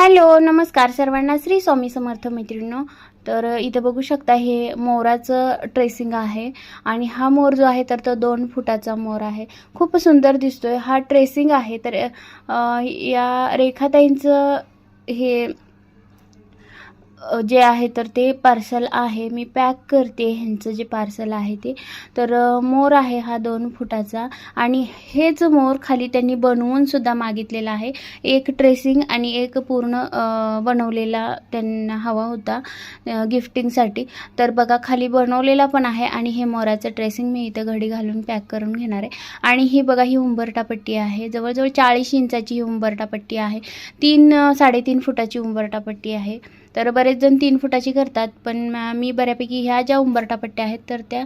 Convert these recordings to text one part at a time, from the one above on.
Hello नमस्कार सर्वांना. श्री स्वामी समर्थ मैत्रिणींनो तर इथं बघू शकता हे मोराचं ट्रेसिंग आहे आणि हा मोर जो आहे तर तो दोन फुटाचा मोर आहे. खूप सुंदर दिसतोय. हा ट्रेसिंग आहे तर या रेखाताईंचं हे जे आहे तर ते पार्सल आहे. मी पॅक करते ह्यांचं जे पार्सल आहे ते. तर मोर आहे हा दोन फुटाचा आणि हेच मोर खाली त्यांनी बनवूनसुद्धा मागितलेला आहे. एक ट्रेसिंग आणि एक पूर्ण बनवलेला त्यांना हवा होता गिफ्टिंगसाठी तर बघा खाली बनवलेला पण आहे आणि हे मोराचं ट्रेसिंग मी इथं घडी घालून पॅक करून घेणार आहे. आणि ही बघा ही उंबरटा पट्टी आहे. जवळजवळ चाळीस इंचाची ही उंबरटा पट्टी आहे. तीन साडेतीन फुटाची उंबरटा पट्टी आहे. तर बरे बरेच जण तीन फुटाची करतात पण मी बऱ्यापैकी ह्या ज्या उंबरटा पट्ट्या आहेत तर त्या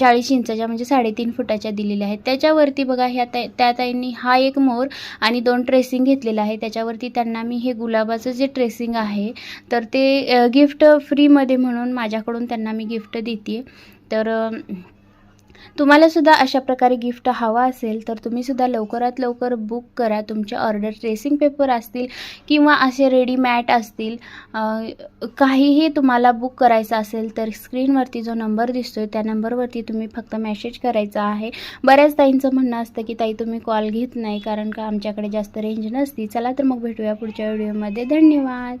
चाळीस इंचाच्या म्हणजे साडेतीन फुटाच्या दिलेल्या आहेत. त्याच्यावरती बघा ह्या ताई त्या ताईंनी हा एक मोर आणि दोन ट्रेसिंग घेतलेला आहे. त्याच्यावरती त्यांना मी हे गुलाबाचं जे ट्रेसिंग आहे तर ते गिफ्ट फ्रीमध्ये म्हणून माझ्याकडून त्यांना मी गिफ्ट देते तर तुम्हालासुद्धा अशा प्रकारे गिफ्ट हवा असेल तर तुम्हीसुद्धा लवकरात लवकर बुक करा. तुमचे ऑर्डर ट्रेसिंग पेपर असतील किंवा असे रेडी मॅट असतील काहीही तुम्हाला बुक करायचं असेल तर स्क्रीनवरती जो नंबर दिसतोय त्या नंबरवरती तुम्ही फक्त मेसेज करायचा आहे. बऱ्याच ताईंचं म्हणणं असतं की ताई तुम्ही कॉल घेत नाही कारण का आमच्याकडे जास्त रेंज नसती. चला तर मग भेटूया पुढच्या व्हिडिओमध्ये धन्यवाद.